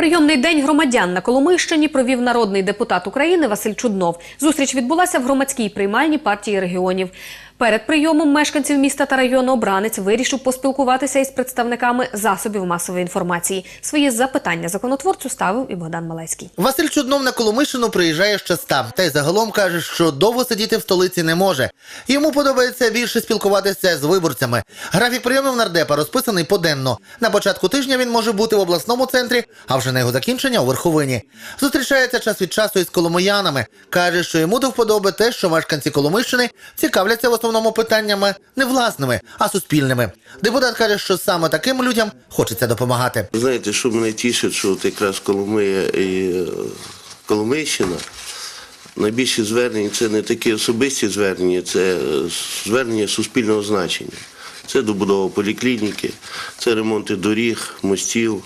Прийомний день громадян на Коломийщині провів народний депутат України Василь Чуднов. Зустріч відбулася в громадській приймальні партії регіонів. Перед прийомом мешканців міста та району обранець вирішив поспілкуватися із представниками засобів масової інформації. Свої запитання законотворцю ставив і Богдан Малецький. Василь Чуднов на Коломишину приїжджає ще став, та й загалом каже, що довго сидіти в столиці не може. Йому подобається більше спілкуватися з виборцями. Графік прийомів нардепа розписаний поденно. На початку тижня він може бути в обласному центрі, а вже на його закінчення у верховині. Зустрічається час від часу із коломиянами. каже, що йому до вподоби те, що мешканці Коломийщини цікавляться в основному питаннями не власними, а суспільними. Депутат каже, що саме таким людям хочеться допомагати. Знаєте, що мене тішить, що от якраз Коломия і е, Коломийщина, найбільші звернення це не такі особисті звернення, це е, звернення суспільного значення. Це добудова поліклініки, це ремонти доріг, мостів.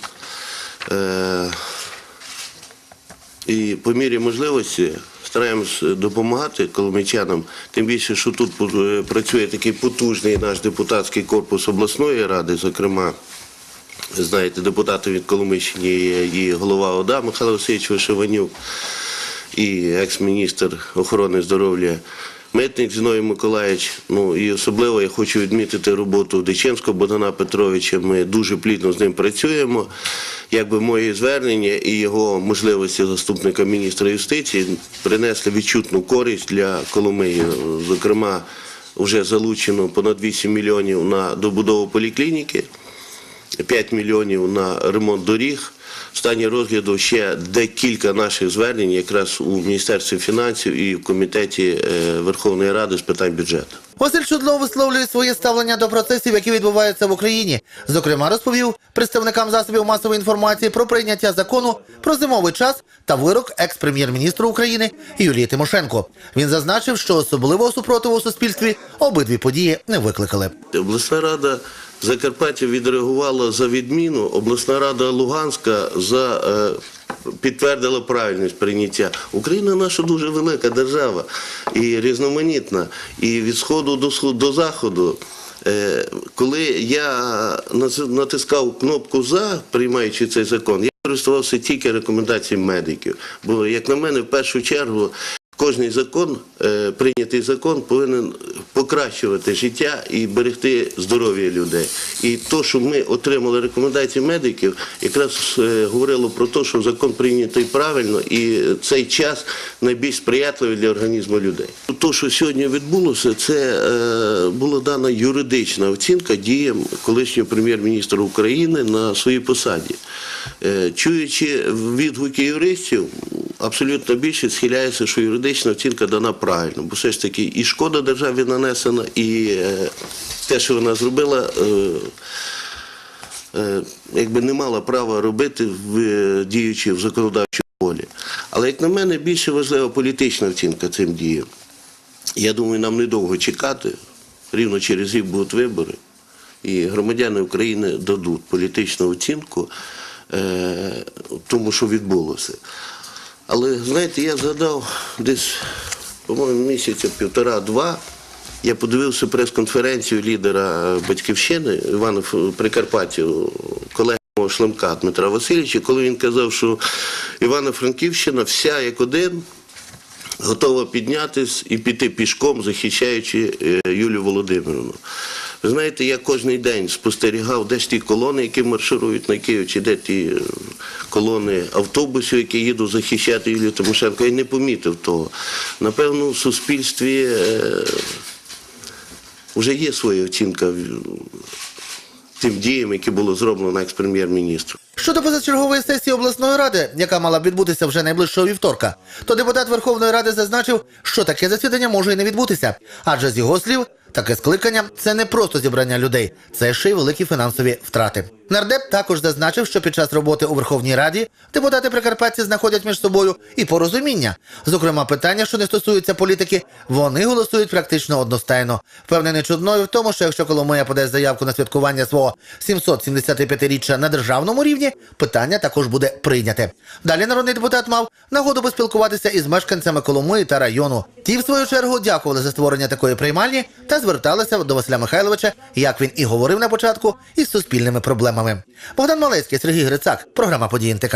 Е- і по мірі можливості стараємось допомагати коломичанам. тим більше, що тут е, працює такий потужний наш депутатський корпус обласної ради, зокрема, знаєте, депутати від Коломийщини і голова ОДА Михайло Васильович Вишиванюк, і екс-міністр охорони здоров'я Митник Зіновій Миколаївич. Ну і особливо я хочу відмітити роботу Диченського Богдана Петровича. Ми дуже плідно з ним працюємо. Якби мої звернення і його можливості заступника міністра юстиції принесли відчутну користь для Коломиї. Зокрема, вже залучено понад 8 мільйонів на добудову поліклініки. 5 мільйонів на ремонт доріг. В стані розгляду ще декілька наших звернень якраз у Міністерстві фінансів і в комітеті е, Верховної Ради з питань бюджету. Василь Чудлов висловлює своє ставлення до процесів, які відбуваються в Україні. Зокрема, розповів представникам засобів масової інформації про прийняття закону про зимовий час та вирок екс-прем'єр-міністру України Юлії Тимошенко. Він зазначив, що особливого супротиву у суспільстві обидві події не викликали. Обласна рада Закарпаття відреагувала за відміну. Обласна рада Луганська за е, підтвердила правильність прийняття. Україна наша дуже велика держава і різноманітна. І від сходу до сходу до заходу. Е, коли я натискав кнопку за, приймаючи цей закон, я користувався тільки рекомендаціями медиків. Бо, як на мене, в першу чергу. Кожний закон, е, прийнятий закон, повинен покращувати життя і берегти здоров'я людей. І то, що ми отримали рекомендації медиків, якраз е, говорило про те, що закон прийнятий правильно, і цей час найбільш сприятливий для організму людей. То, що сьогодні відбулося, це е, була дана юридична оцінка діям колишнього прем'єр-міністра України на своїй посаді. Чуючи відгуки юристів, абсолютно більше схиляється, що юридична оцінка дана правильно, бо все ж таки і шкода державі нанесена, і е, те, що вона зробила. е, е, Якби не мала права робити в в законодавчій полі. Але як на мене, більше важлива політична оцінка цим діям. Я думаю, нам недовго чекати. Рівно через рік будуть вибори, і громадяни України дадуть політичну оцінку тому, що відбулося. Але знаєте, я згадав десь, по-моєму, місяця півтора-два. Я подивився прес-конференцію лідера е, батьківщини Івана Прикарпаття, колеги мого Шлемка Дмитра Васильовича, коли він казав, що Івано-Франківщина вся як один готова піднятись і піти пішком, захищаючи е, Юлію Володимировну. Знаєте, я кожен день спостерігав, де ж ті колони, які марширують на Київ, чи де ті е, колони автобусів, які їдуть захищати Юлію Тимошенко. Я не помітив того. Напевно, в суспільстві е, вже є своя оцінка тим діям, які було зроблено екс-прем'єр-міністром. Щодо позачергової сесії обласної ради, яка мала б відбутися вже найближчого вівторка, то депутат Верховної Ради зазначив, що таке засідання може і не відбутися, адже з його слів, таке скликання це не просто зібрання людей, це ще й великі фінансові втрати. Нардеп також зазначив, що під час роботи у Верховній Раді депутати Прикарпатці знаходять між собою і порозуміння. Зокрема, питання, що не стосуються політики, вони голосують практично одностайно. Впевнений чудною в тому, що якщо Коломия подасть заявку на святкування свого 775-річчя на державному рівні, питання також буде прийняте. Далі народний депутат мав нагоду поспілкуватися із мешканцями Коломиї та району. Ті, в свою чергу, дякували за створення такої приймальні та зверталися до Василя Михайловича, як він і говорив на початку, із суспільними проблемами. Богдан Малецький, Сергій Грицак, програма «Події НТК».